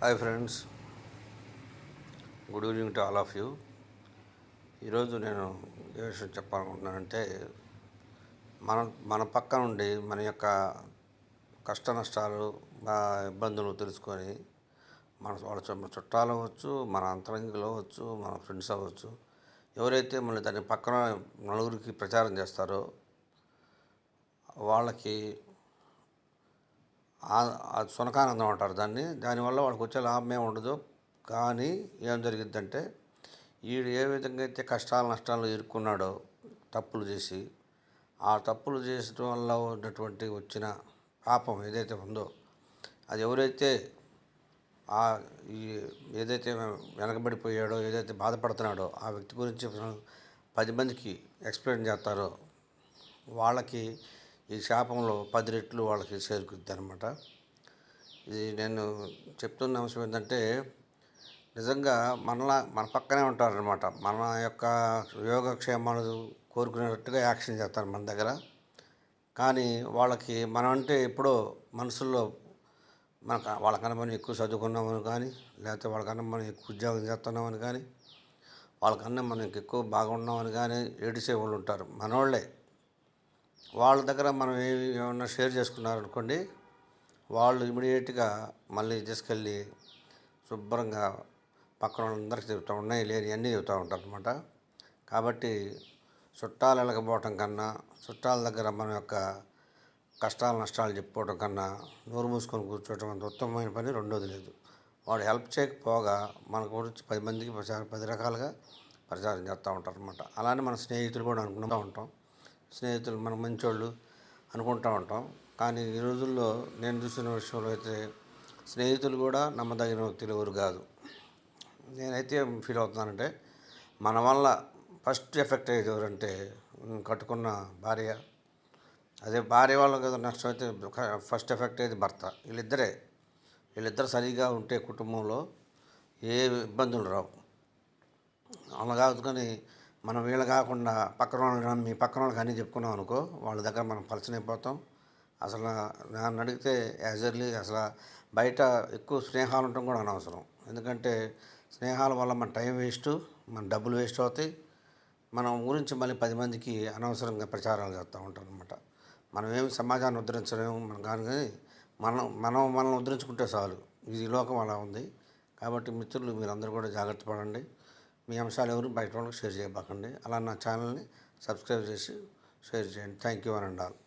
Hi friends good evening to all of you ఈరోజు నేను ఏ విషయం చెప్పాలనుకుంటున్నానంటే మన మన పక్క నుండి మన యొక్క కష్ట నష్టాలు మా ఇబ్బందులు తెలుసుకొని మన వాళ్ళ చు- చుట్టాలు అవ్వచ్చు మన అంతరంగికులు అవ్వచ్చు మన ఫ్రెండ్స్ అవ్వచ్చు ఎవరైతే మళ్ళీ దాని పక్కన నలుగురికి ప్రచారం చేస్తారో వాళ్ళకి సునకానందం అంటారు దాన్ని. దానివల్ల వాళ్ళకి వచ్చే లాభమే ఉండదు కానీ ఏం జరిగిద్దంటే వీడు ఏ విధంగా అయితే కష్టాలు నష్టాలు ఇరుక్కున్నాడో తప్పులు చేసి ఆ తప్పులు చేసడం వల్ల ఉన్నటువంటి వచ్చిన పాపం ఏదైతే ఉందో అది ఎవరైతే ఆ ఈ ఏదైతే వెనకబడిపోయాడో ఏదైతే బాధపడుతున్నాడో ఆ వ్యక్తి గురించి పది మందికి ఎక్స్ప్లెయిన్ చేస్తారో వాళ్ళకి ఈ శాపంలో పది రెట్లు వాళ్ళకి చేరుకుద్ది అనమాట ఇది నేను చెప్తున్న అంశం ఏంటంటే నిజంగా మనలా మన పక్కనే ఉంటారనమాట మన యొక్క యోగక్షేమాలు కోరుకునేటట్టుగా యాక్షన్ చేస్తారు మన దగ్గర. కానీ వాళ్ళకి మనం అంటే ఎప్పుడో మనసుల్లో మనకు వాళ్ళకన్నా మనం ఎక్కువ చదువుకున్నామని కానీ లేకపోతే వాళ్ళకన్నా మనం ఎక్కువ ఉద్యోగం చేస్తున్నామని కానీ వాళ్ళకన్నా మనం ఎక్కువ బాగున్నామని కానీ ఏడిసే వాళ్ళు ఉంటారు. మనోళ్ళే. వాళ్ళ దగ్గర మనం ఏమి ఏమన్నా షేర్ చేసుకున్నారనుకోండి వాళ్ళు ఇమీడియట్గా మళ్ళీ తీసుకెళ్ళి శుభ్రంగా పక్కన వాళ్ళందరికీ చెబుతూ ఉన్నాయి లేని అన్నీ చెబుతూ ఉంటారు అనమాట కాబట్టి చుట్టాలు వెళ్ళకపోవటం కన్నా చుట్టాల దగ్గర మన యొక్క కష్టాలు నష్టాలు చెప్పుకోవటం కన్నా నోరు మూసుకొని కూర్చోవటం అంత ఉత్తమమైన పని రెండోది లేదు. వాడు హెల్ప్ చేయకపోగా మన గురించి పది మందికి ప్రచారం పది రకాలుగా ప్రచారం చేస్తూ ఉంటారు అనమాట అలానే మన స్నేహితులు కూడా అనుకుంటూ ఉంటాం. స్నేహితులు మన మంచోళ్ళు అనుకుంటూ ఉంటాం. కానీ ఈ రోజుల్లో నేను చూసిన విషయంలో అయితే స్నేహితులు కూడా నమ్మదగిన వ్యక్తులు ఎవరు కాదు. నేనైతే ఫీల్ అవుతున్నానంటే మన వల్ల ఫస్ట్ ఎఫెక్ట్ అయ్యేది ఎవరంటే కట్టుకున్న భార్య. అదే భార్య వాళ్ళకి నష్టం అయితే ఫస్ట్ ఎఫెక్ట్ అయ్యేది భర్త. వీళ్ళిద్దరే. వీళ్ళిద్దరు సరిగా ఉంటే కుటుంబంలో ఏ ఇబ్బందులు రావు. అలా కాదు కానీ మనం వీళ్ళు కాకుండా పక్కన వాళ్ళని మీ పక్కన వాళ్ళకి అన్నీ చెప్పుకున్నాం అనుకో వాళ్ళ దగ్గర మనం పరిచయం అయిపోతాం అసలు నన్ను అడిగితే యాజర్లీ అసలు బయట ఎక్కువ స్నేహాలు ఉండటం కూడా అనవసరం. ఎందుకంటే స్నేహాల వల్ల మన టైం వేస్ట్ మన డబ్బులు వేస్ట్ అవుతాయి. మనం గురించి మళ్ళీ పది మందికి అనవసరంగా ప్రచారాలు చేస్తూ ఉంటాం అనమాట మనం ఏమి సమాజాన్ని ఉద్ధరించలేము మనం కానీ మనం మనం మనల్ని ఉద్ధరించుకుంటే చాలు. ఇది లోకం అలా ఉంది. కాబట్టి మిత్రులు మీరందరూ కూడా జాగ్రత్త పడండి. మీ అంశాలు ఎవరు బయట వాళ్ళకి షేర్ చేయబాకండి. అలా నా ఛానల్ని సబ్స్క్రైబ్ చేసి షేర్ చేయండి. థ్యాంక్ యూ అని అండాలి